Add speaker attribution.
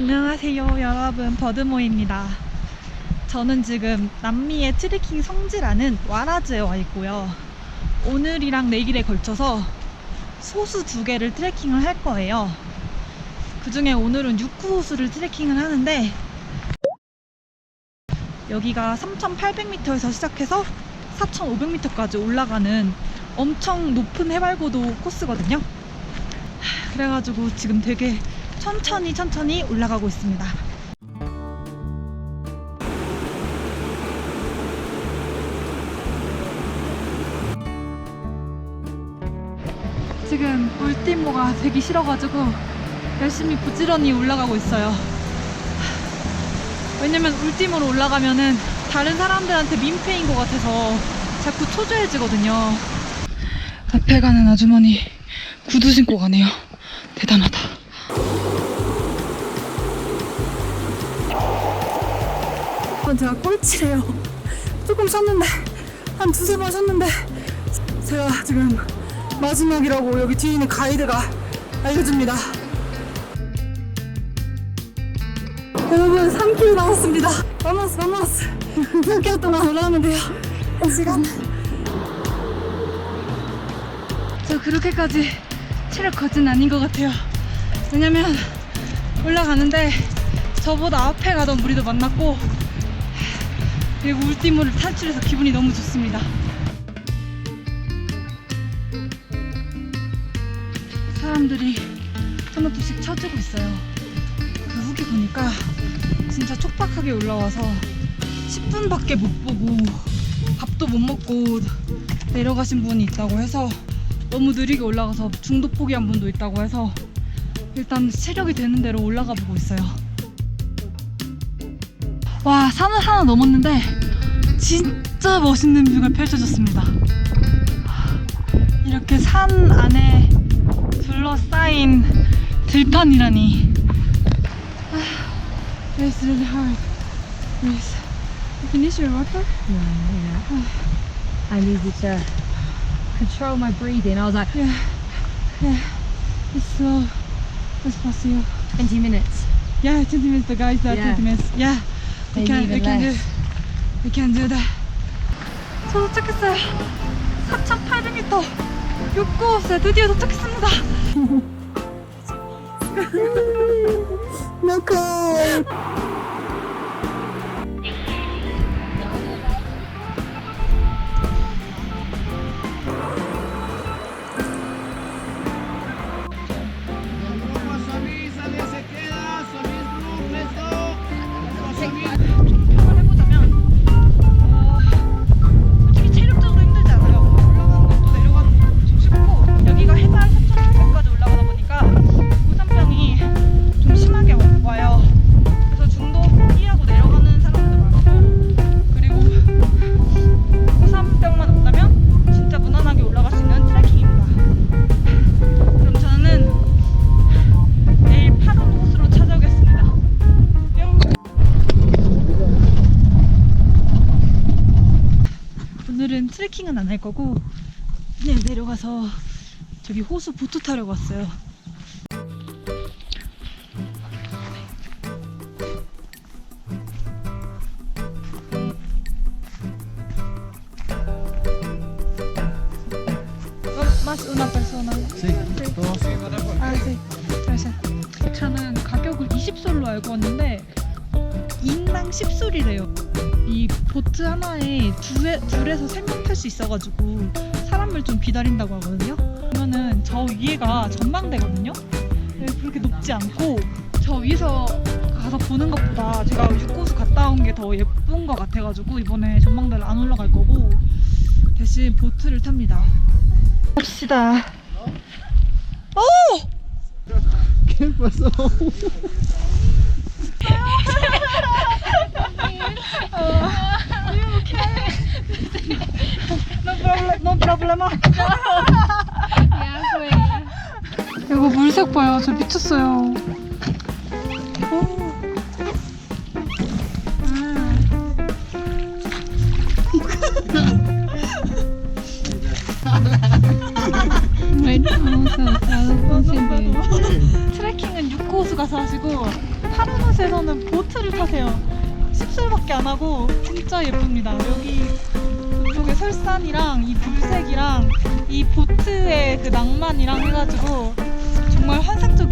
Speaker 1: 안녕하세요 여러분. 버드모입니다. 저는 지금 남미의 트레킹 성지라는 와라즈에 와 있고요. 오늘이랑 내일에 걸쳐서 호수 두 개를 트레킹을 할 거예요. 그 중에 오늘은 육구 호수를 트레킹을 하는데 여기가 3,800m에서 시작해서 4,500m까지 올라가는 엄청 높은 해발고도 코스거든요. 하, 그래가지고 지금 되게 천천히 천천히 올라가고 있습니다. 지금 울티모가 되기 싫어가지고 열심히 부지런히 올라가고 있어요. 왜냐면 울티모로 올라가면은 다른 사람들한테 민폐인 것 같아서 자꾸 초조해지거든요. 앞에 가는 아주머니 구두 신고 가네요. 대단하다.
Speaker 2: 이건 제가 꼴찌래요. 조금 쉬었는데 한 두세 번 쉬었는데 제가 지금 마지막이라고 여기 뒤에 있는 가이드가 알려줍니다. 여러분 3km 남았습니다. 남았어 남았어. 3km 동안 올라가면 돼요. 이 시간.
Speaker 1: 저 그렇게까지 체력 거진 아닌 것 같아요. 왜냐면 올라가는데 저보다 앞에 가던 무리도 만났고 그리고 울티모를 탈출해서 기분이 너무 좋습니다. 사람들이 하나둘씩 쳐주고 있어요. 그 후기 보니까 진짜 촉박하게 올라와서 10분밖에 못 보고 밥도 못 먹고 내려가신 분이 있다고 해서 너무 느리게 올라가서 중도 포기한 분도 있다고 해서 일단 체력이 되는 대로 올라가 보고 있어요. 와, 산을 하나 넘었는데 진짜 멋있는 뷰가 펼쳐졌습니다. 이렇게 산 안에 둘러싸인 들판이라니. 아, It's really hard. Yes. You finish your water?
Speaker 3: I needed to control my breathing. I was like,
Speaker 1: Yeah. Yeah. It's slow. Despacio.
Speaker 3: 20 minutes.
Speaker 1: Yeah, 20 minutes. The guys there,
Speaker 3: Yeah.
Speaker 1: 20 minutes. Yeah. We
Speaker 3: Maybe
Speaker 1: can,
Speaker 3: even
Speaker 1: we can do,
Speaker 3: less.
Speaker 1: we can do that. 저 도착했어요. 4,800m. 육고호수에 드디어 도착했습니다.
Speaker 2: No call.
Speaker 1: 오늘은 트레킹은 안 할 거고 그냥 내려가서 저기 호수 보트 타려고 왔어요. más una persona.
Speaker 4: Sí, todos.
Speaker 1: 아, 네. gracias. 저는 가격을 20솔로 알고 왔는데 인당 10솔이래요. 이 보트 하나에 둘에, 둘에서 세 명 탈 수 있어가지고 사람을 좀 기다린다고 하거든요. 그러면은 저 위에가 전망대거든요. 네, 그렇게 높지 않고 저 위에서 가서 보는 것보다 제가 육고수 갔다 온 게 더 예쁜 것 같아가지고 이번에 전망대를 안 올라갈 거고 대신 보트를 탑니다. 갑시다. 오! 물색 봐요. 저 미쳤어요. 오. 트레킹은 6호수 가서 하시고 파라노스에서는 보트를 타세요. 10솔밖에 안 하고 진짜 예쁩니다. 여기 이쪽에 설산이랑 이 물색이랑 이 보트의 그 낭만이랑 해가지고 정말 환상적